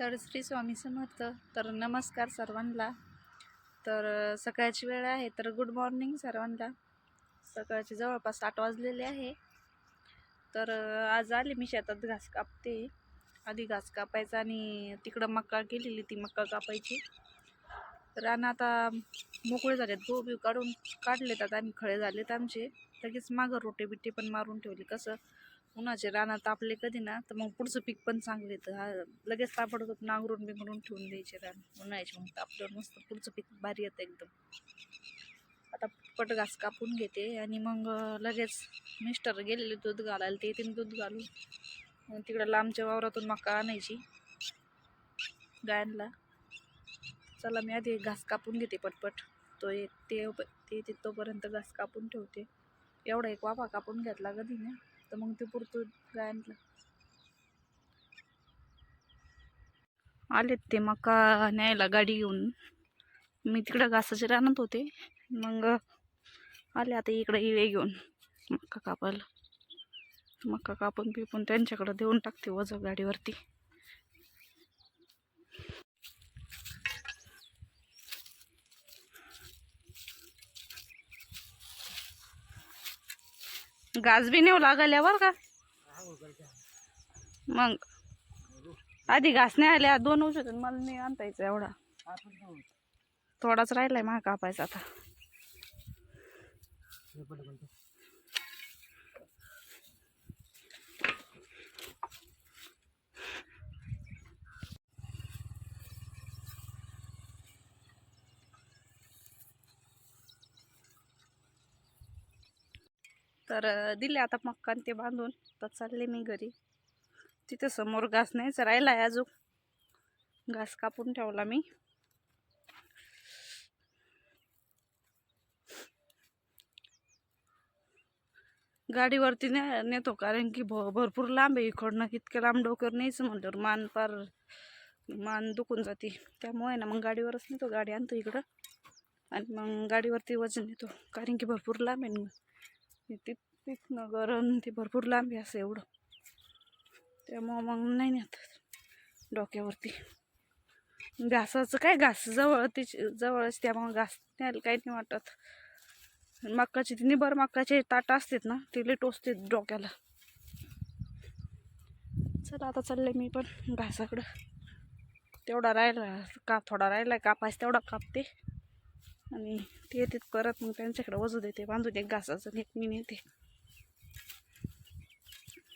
तर श्री स्वामी समर्थ. तर नमस्कार सर्वांना. तर सकाळची वेळ आहे तर गुड मॉर्निंग सर्वांना. सकाळचे जवळपास आठ वाजलेले आहे. तर आज आले मी शेतात घास कापते. आधी घास कापायचा आणि तिकडं मक्का केलेली ती मक्का कापायची. रान आता मोकळे झालेत गहू बिव काढून काढलेतात आता आणि खळे झालेत आमचे. लगेच मागं रोटे बिटे पण मारून ठेवले. कसं उन्हाचे रानात तापले कधी ना तर मग पुढचं पीक पण चांगले येतं. हा लगेच तापडतो नांगरून बिंगरून ठेवून द्यायचे रान उन्हाळ्याचे मग तापल्यावर मस्त पुढचं पीक भारी येतं एकदम. आता पट घास कापून घेते आणि मग लगेच मिस्टर गेलेले दूध घालायला. ते येते दूध घालून मग तिकडं लांबच्या वावरातून मका आणायची गायांना. चला मी आधी घास कापून घेते पटपट. तो ये ते ते तोपर्यंत घास कापून ठेवते. एवढा एक वाफा कापून घेतला कधी ना तर मग ते पुरतो गायनला आलेत ते मका न्यायला गाडी घेऊन. मी तिकडं घासाचे रानात होते. मग आले आता इकडं इळे घेऊन मका कापायला. मका कापून पिपून त्यांच्याकडं देऊन टाकते वजं गाडीवरती. गाज बी नेऊ लागल्यावर का? मग. आधी घास नाही आल्या दोन औषध मला नाही आणता यायचं एवढा. थोडाच राहिलाय मा कापायचा आता. तर दिले आता मक्का आणि ते बांधून. तर चालले मी घरी. तिथे समोर घास नाहीच राहिला आहे अजून. घास कापून ठेवला मी. गाडीवरती ने नेतो कारण की भ भरपूर लांब आहे इकडनं. इतक्या लांब डोक्यावर न्यायचं म्हणल्यावर मान पार मान दुखून जाते. त्यामुळे ना मग गाडीवरच नेतो. गाडी आणतो इकडं. आणि मग गाडीवरती वजन नेतो. कारण की भरपूर लांब आहे. ना तिथनं गरम ते भरपूर लांब आहे असं एवढं. त्यामुळं मग नाही नेत डोक्यावरती. घासाचं काय घास? जवळ तिच जवळच त्यामुळं घास न्यायला काही नाही वाटत. मक्काची ती निबर मक्काचे ताट असतात ना तिले टोचते डोक्याला. चला आता चालले मी पण घासाकडं. तेवढा राहिला का थोडा राहिला कापायचं तेवढा कापते. आणि ते येतात परत मग त्यांच्याकडे वजू देते. बांधू दे घासाचं एक मी नेते.